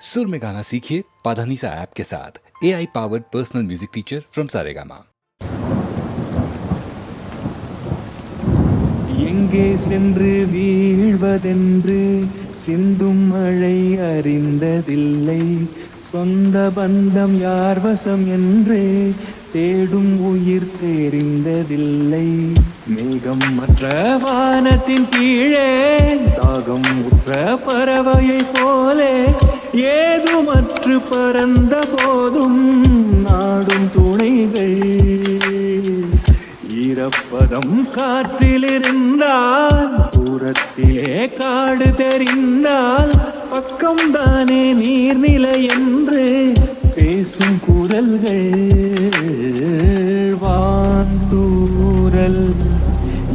सुर में गाना सीखिए पाधानीसा ऐप के साथ A I powered personal music teacher from Saregama எங்கே சென்று வீழ்வதென்று சிந்தும் மழை அறிந்ததில்லை சொந்த பந்தம் யார் வசம் என்று தேடும் உயிர் தெரிந்ததில்லை மேகம் மற்ற வானத்தின் கீழே தாகம் உற்ற பறவையை போலே ஏதுமற்று பறந்த போதும் நாடும் துணைகள். ஈரப்பதம் காற்றிலிருந்தால் தூரத்திலே காடு தெரிந்தால் பக்கம்தானே நீர்நிலை என்று பேசும் குரல்கள். வாந்தூரல்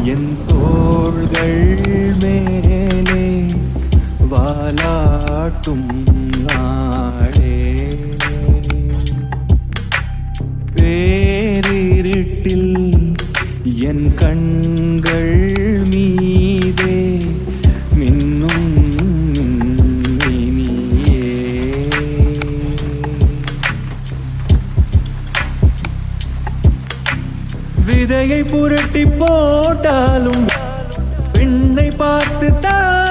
என் தோள்கள் மேலே வாலாட்டும் நாளே. பேரிருட்டில் என் கண்கள் மீதே மின்னும் மின்மினியே விதையை புரட்டி போட்டாலும் பெண்ணை பார்த்து தான் முளைக்கும்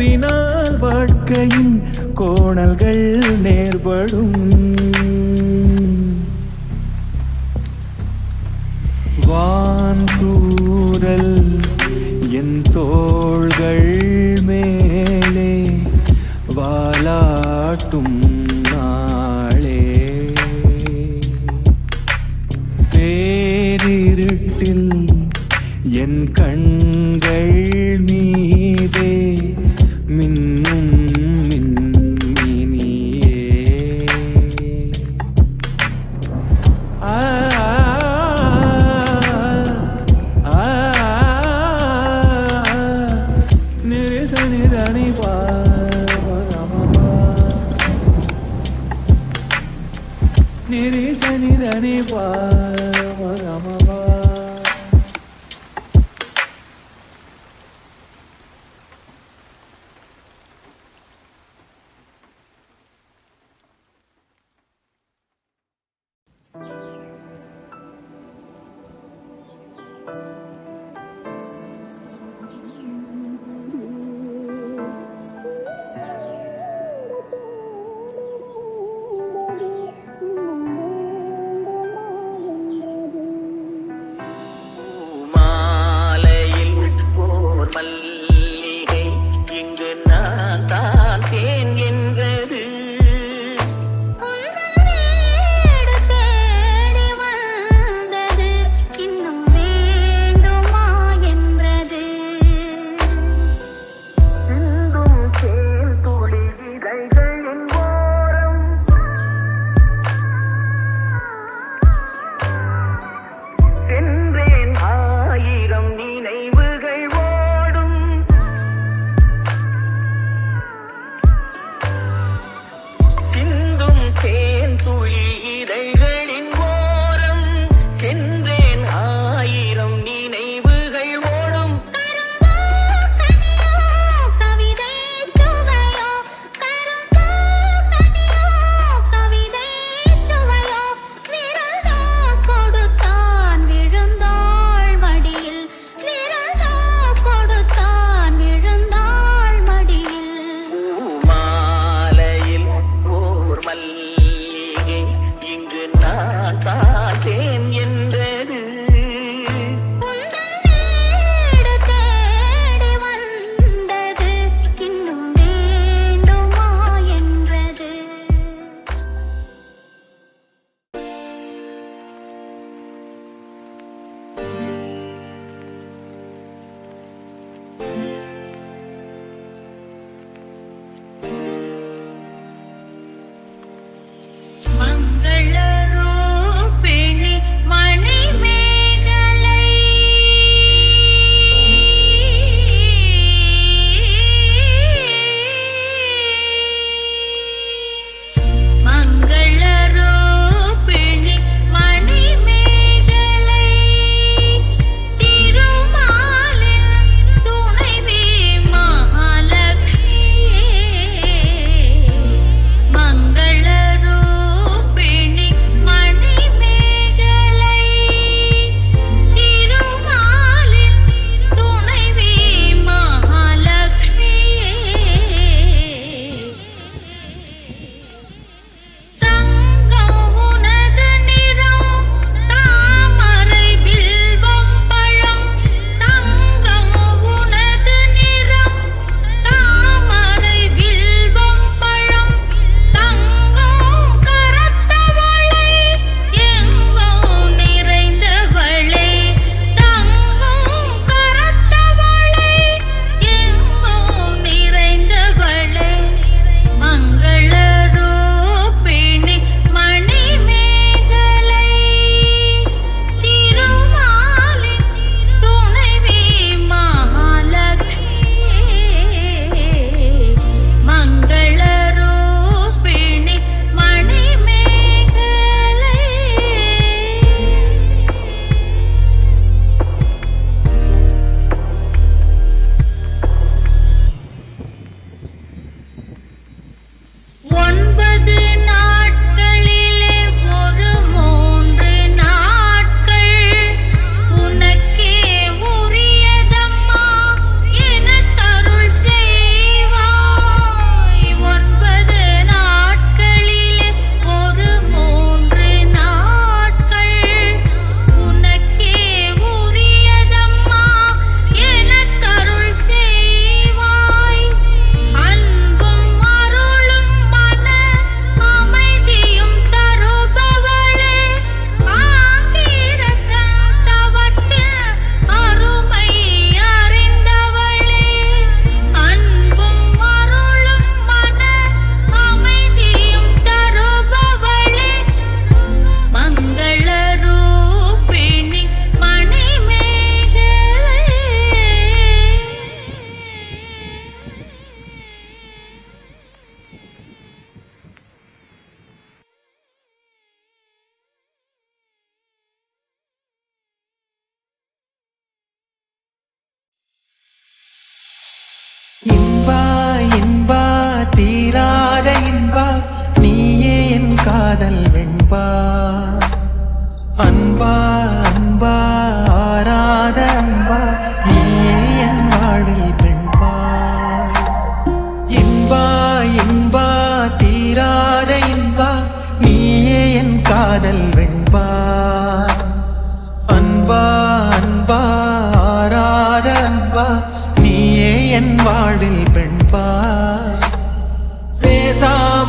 அன்பினால் வாழ்க்கையின் கோணல்கள் நேர்படும். வான்தூரல் என் தோள்கள் மேலே வாலாட்டும்.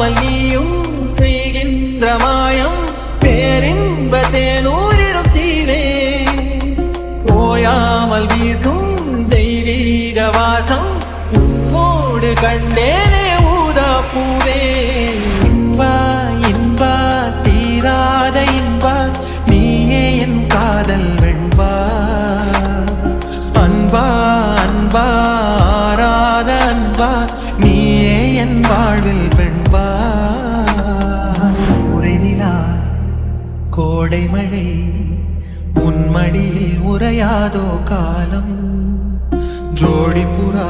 காணாமல் நீயும் செய்கின்ற மாயம் பேரின்ப தேனூரிடும் தீவே. ஓயாமல் வீசும் தெய்வீக வாசம் உம்மோடு கண்டே மடியில் உறையாதோ காலம். ஜோடி புறா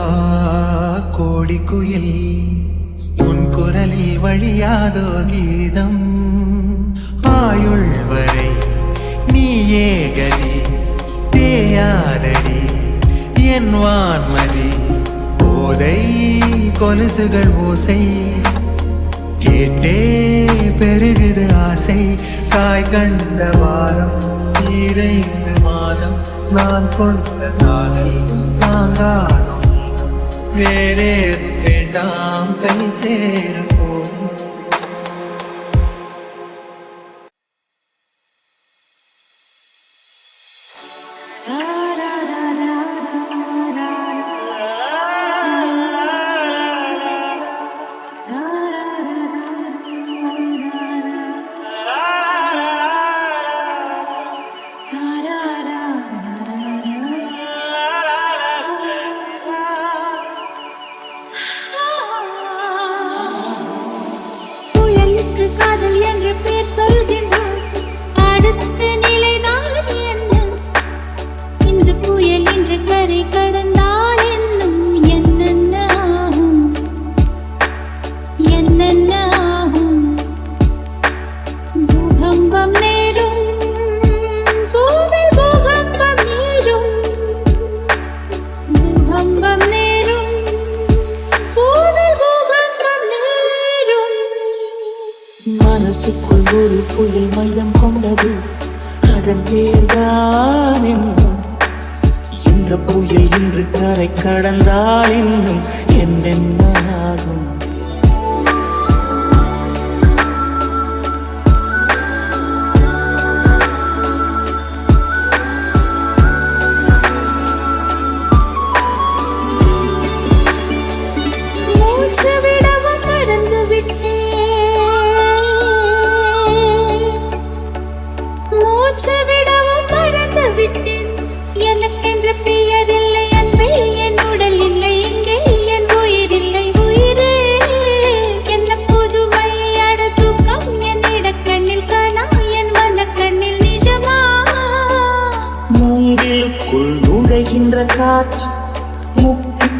கோடி குயில். உன் வழியாதோ கீதம். ஆயுள் வரை நீயே கதி தேயாதடி. என் வான்மதி போதை கொலுசுகள் ஓசை. கேட்டே பெருகுது ஆசை தாய் கண்ட வாரம் ஈரைந்து மாதம் நான் கொண்ட காதல் நாங்காதோ நீதம் வேறேதும் வேண்டாம் கை சேரும்.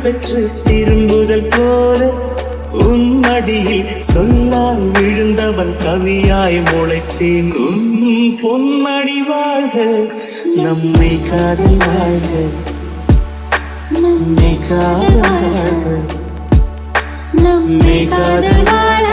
பெற்று திரும்புதல் போல உன் சொல்லால் விழுந்தவன் கவியாய் முளைத்தேன். உன் பொன்மடி வாழ்க நம்மை காதல் வாழ்க. நம்மை காதல் வாழ்க. நம்மை காதல் வாழ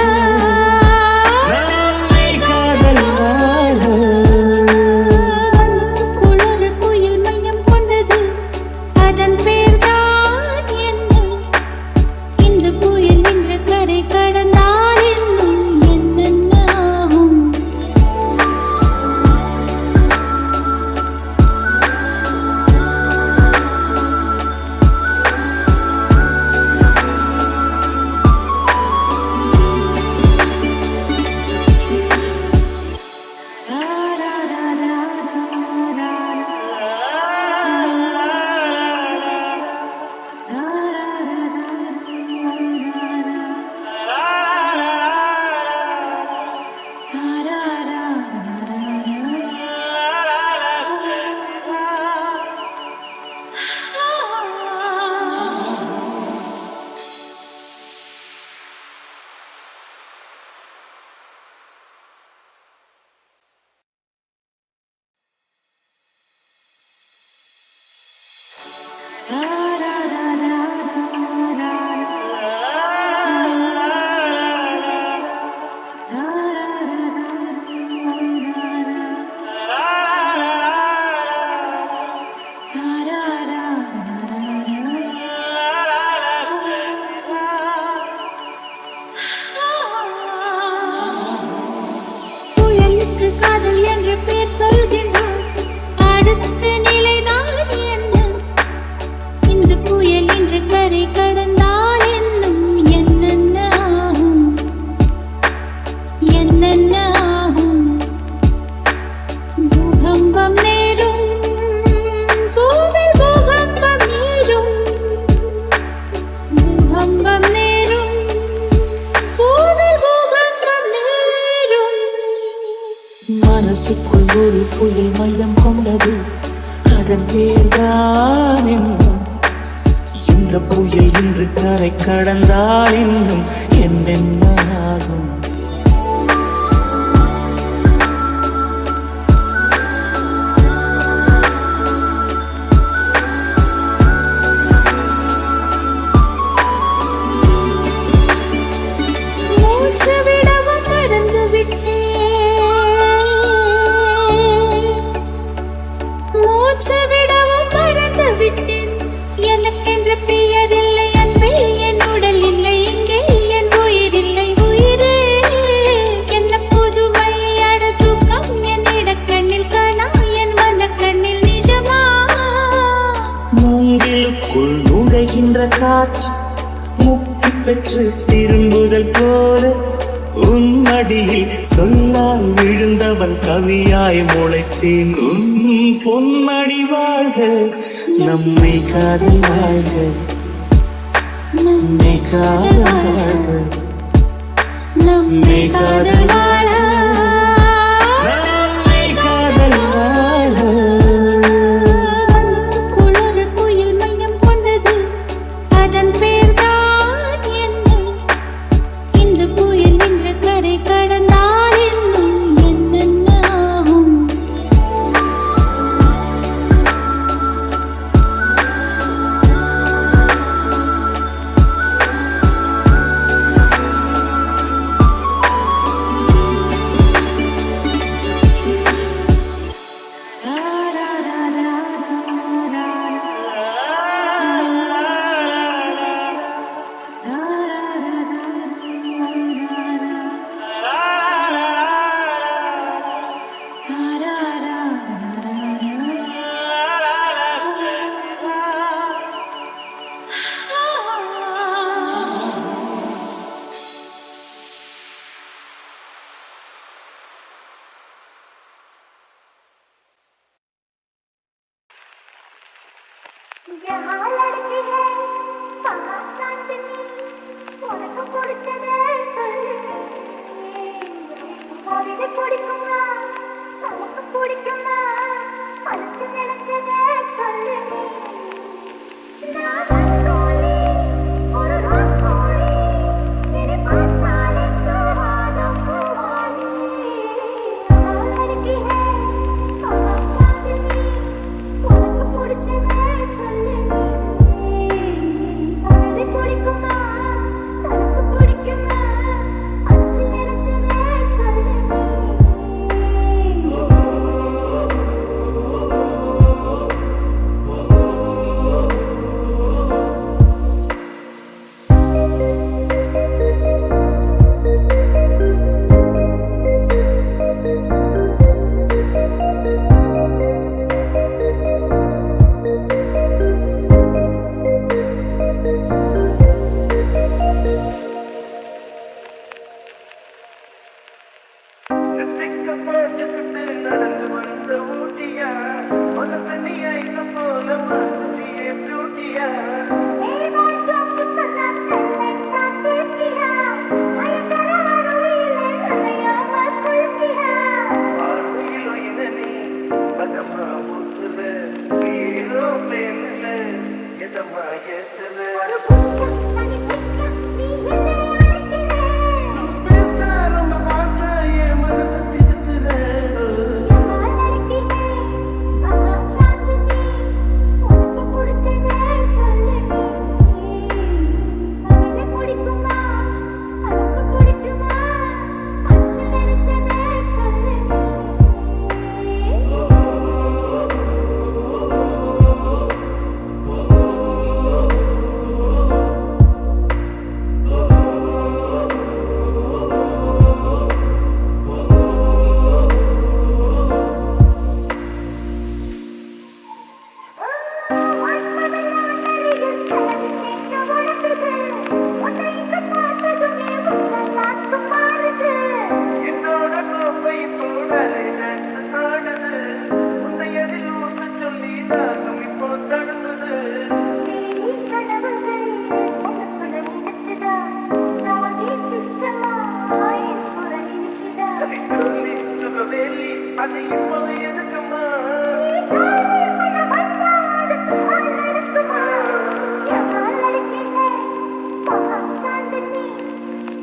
பார்த்தேன் உன் பொன்மடி வாழ்க நம்மை காதல் வாழ்க. நம்மை காதல் பிடிக்குமா? மனசு நினைச்சதே சொல்லு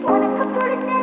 wanna come to the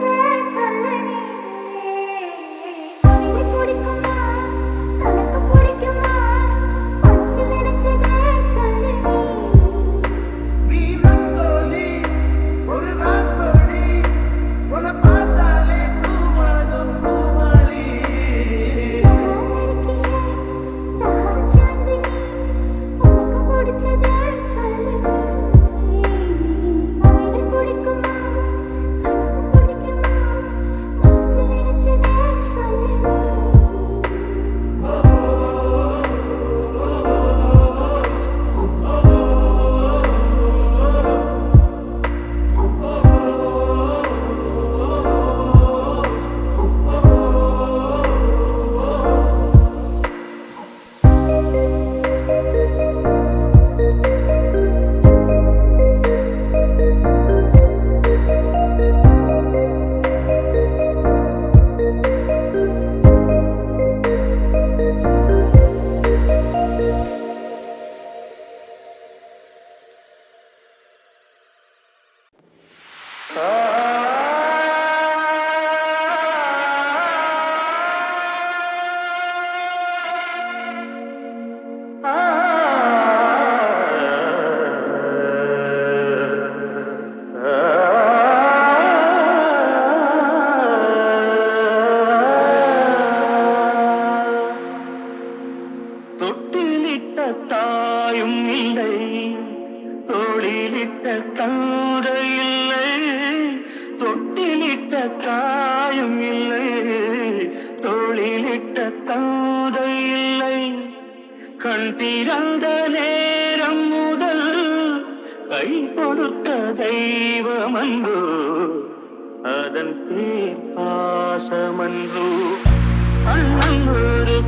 தோளிலிட்ட தாயும் இல்லை தோளிலிட்ட தந்தை இல்லை. கண் திறந்த நேரம் முதல் கை கொடுத்த தெய்வம் அன்றோ அதன் பேர் பாசமன்றோ. அண்ணன் ஒரு